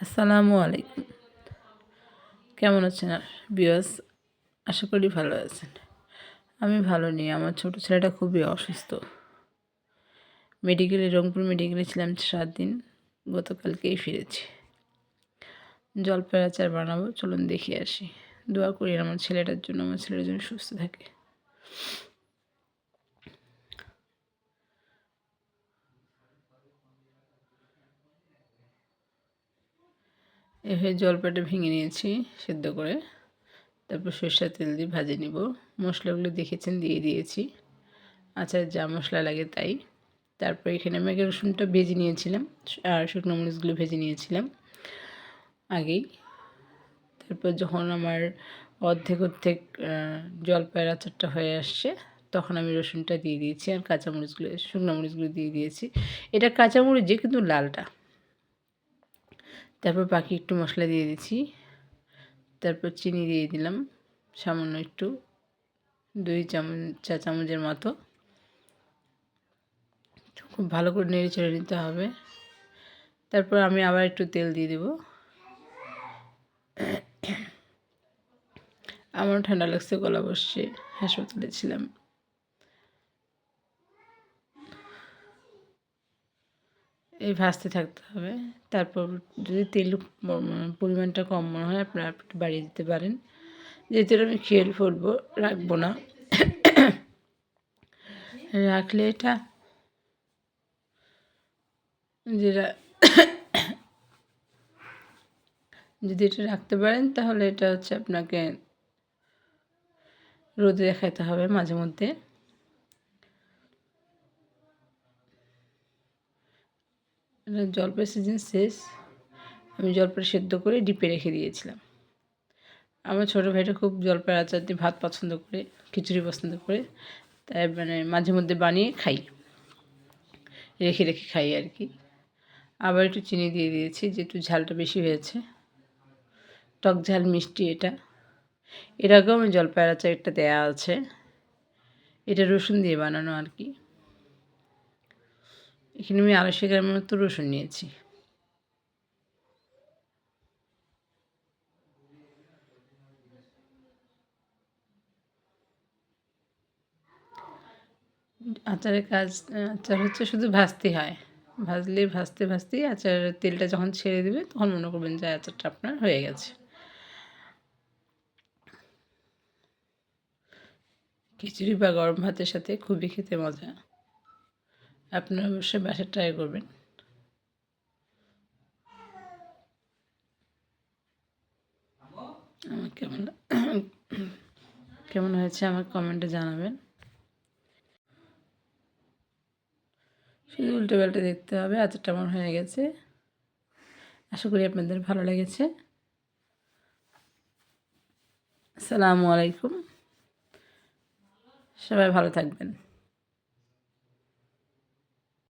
আসসালামু আলাইকুম। কেমন আছেন বিয়স আশা করি ভালো আছেন। আমি ভালো নেই, আমার ছোট ছেলেটা খুবই অসুস্থ। মেডিকেলে রংপুর মেডিকেলে ছিলাম সাত দিন, গতকালকেই ফিরেছি। জলপাই আচার বানাবো, চলুন দেখে আসি। দোয়া করি আমার ছেলেটার জন্য, আমার ছেলেটার জন্য সুস্থ থাকে। এভাবে জলপাটা ভেঙে নিয়েছি সেদ্ধ করে। তারপর সরষের তেল দিয়ে ভাজে নিব। মশলাগুলো দেখেছেন, দিয়ে দিয়েছি। আচার যা মশলা লাগে তাই। তারপর এখানে আমি আগে রসুনটা ভেজে নিয়েছিলাম আর শুকনো মরিচগুলো ভেজে নিয়েছিলাম আগেই। তারপর যখন আমার অর্ধেক অর্ধেক জলপাইয়ের আচারটা হয়ে আসছে, তখন আমি রসুনটা দিয়ে দিয়েছি আর কাঁচামরিচগুলো, শুকনো মরিচগুলো দিয়ে দিয়েছি। এটা কাঁচামরিচ যে, কিন্তু লালটা। তারপর বাকি একটু মশলা দিয়ে দিচ্ছি তারপর চিনি দিয়ে দিলাম, সামান্য একটু, দুই চামচ, চা চামচের মতো। খুব ভালো করে নেড়ে চেড়ে নিতে হবে। তারপর আমি আবার একটু তেল দিয়ে দেব। আমারও ঠান্ডা লাগছে, গলা বসছে, হাসপাতালে ছিলাম। এই ভাজতে থাকতে হবে। তারপর যদি তেল পরিমাণটা কম মনে হয়, আপনারা একটু বাড়িয়ে দিতে পারেন। যেহেতু আমি খেয়াল করব, রাখব না। রাখলে এটা যেটা যদি এটা রাখতে পারেন, তাহলে এটা হচ্ছে আপনাকে রোদে দেখাতে হবে মাঝে মধ্যে। জলপাই সিজন শেষ। আমি জলপাই সেদ্ধ করে ডিপে রেখে দিয়েছিলাম। আমার ছোটো ভাইটা খুব জলপাই আচার দিয়ে ভাত পছন্দ করে, খিচুড়ি পছন্দ করে, তাই মানে মাঝে মধ্যে বানিয়ে খাই। রেখে রেখে খাই আর কি। আবার একটু চিনি দিয়ে দিয়েছি যে একটু ঝালটা বেশি হয়েছে। টক ঝাল মিষ্টি এটা। এর আগেও আমি জলপাইয়ের আচার একটা দেয়া আছে। এটা রসুন দিয়ে বানানো আর কি। এখানে আমি আড়াইশো গ্রামের মতো রসুন নিয়েছি। আচারের কাজ, আচার হচ্ছে শুধু ভাজতে হয়। ভাজলে ভাজতে ভাজতেই আচারের তেলটা যখন ছেড়ে দেবে, তখন মনে করবেন যে আচারটা আপনার হয়ে গেছে। খিচুড়ি বা গরম ভাতের সাথে খুবই খেতে মজা। আপনারা অবশ্যই বাসায় ট্রাই করবেন। আমার কেমন কেমন হয়েছে আমাকে কমেন্টে জানাবেন। শুধু উল্টে পাল্টে দেখতে হবে আচারটা আমার হয়ে গেছে। আশা করি আপনাদের ভালো লেগেছে। আসসালামু আলাইকুম। সবাই ভালো থাকবেন।